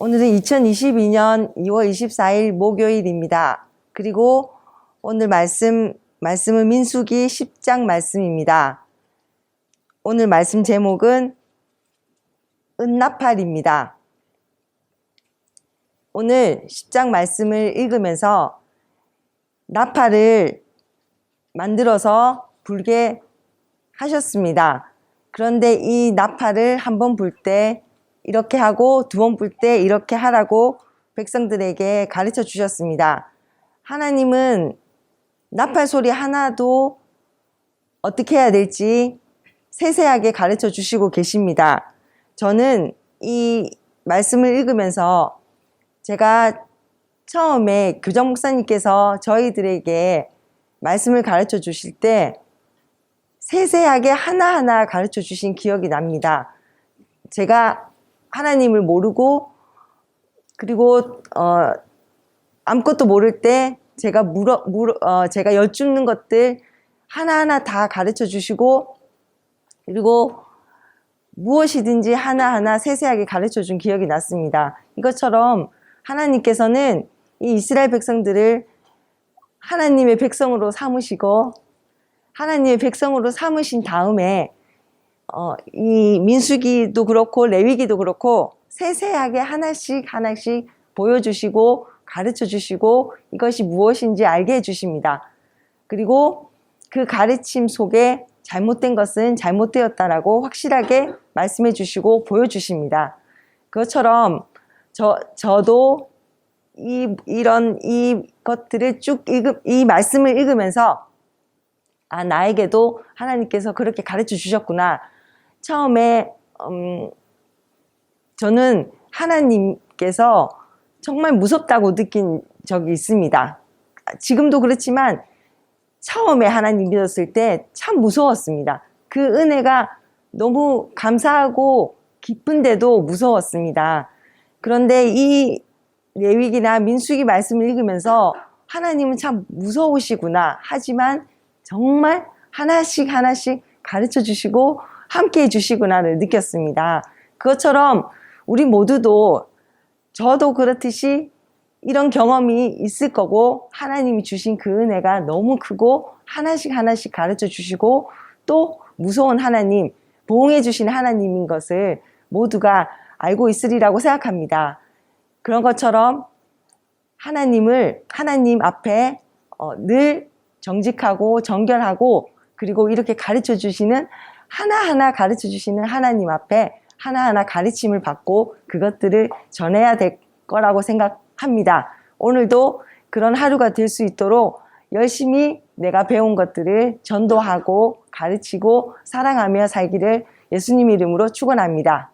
오늘은 2022년 2월 24일 목요일입니다. 그리고 오늘 말씀, 말씀은 민수기 10장 말씀입니다. 오늘 말씀 제목은 은나팔입니다. 오늘 10장 말씀을 읽으면서 나팔을 만들어서 불게 하셨습니다. 그런데 이 나팔을 한번 불때 이렇게 하고 두번불때 이렇게 하라고 백성들에게 가르쳐 주셨습니다. 하나님은 나팔 소리 하나도 어떻게 해야 될지 세세하게 가르쳐 주시고 계십니다. 저는 이 말씀을 읽으면서 제가 처음에 교장 목사님께서 저희들에게 말씀을 가르쳐 주실 때 세세하게 하나하나 가르쳐 주신 기억이 납니다. 제가 하나님을 모르고 그리고 어 아무것도 모를 때 제가 물어 물어 어 제가 여쭙는 것들 하나하나 다 가르쳐 주시고 그리고 무엇이든지 하나하나 세세하게 가르쳐 준 기억이 났습니다. 이것처럼 하나님께서는 이 이스라엘 백성들을 하나님의 백성으로 삼으시고 하나님의 백성으로 삼으신 다음에 어, 이 민수기도 그렇고 레위기도 그렇고 세세하게 하나씩 하나씩 보여주시고 가르쳐 주시고 이것이 무엇인지 알게 해주십니다. 그리고 그 가르침 속에 잘못된 것은 잘못되었다라고 확실하게 말씀해 주시고 보여주십니다. 그것처럼 저, 저도 이, 이런 이 것들을 쭉 읽음, 이 말씀을 읽으면서 아, 나에게도 하나님께서 그렇게 가르쳐 주셨구나. 처음에, 음, 저는 하나님께서 정말 무섭다고 느낀 적이 있습니다. 지금도 그렇지만 처음에 하나님 믿었을 때 참 무서웠습니다. 그 은혜가 너무 감사하고 기쁜데도 무서웠습니다. 그런데 이 레위기나 민수기 말씀을 읽으면서 하나님은 참 무서우시구나. 하지만 정말 하나씩 하나씩 가르쳐 주시고 함께 해 주시구나를 느꼈습니다. 그것처럼 우리 모두도 저도 그렇듯이 이런 경험이 있을 거고 하나님이 주신 그 은혜가 너무 크고 하나씩 하나씩 가르쳐 주시고 또 무서운 하나님, 보응해 주신 하나님인 것을 모두가 알고 있으리라고 생각합니다. 그런 것처럼 하나님을 하나님 앞에 어, 늘 정직하고 정결하고 그리고 이렇게 가르쳐 주시는 하나하나 가르쳐 주시는 하나님 앞에 하나하나 가르침을 받고 그것들을 전해야 될 거라고 생각합니다. 오늘도 그런 하루가 될 수 있도록 열심히 내가 배운 것들을 전도하고 가르치고 사랑하며 살기를 예수님 이름으로 축원합니다.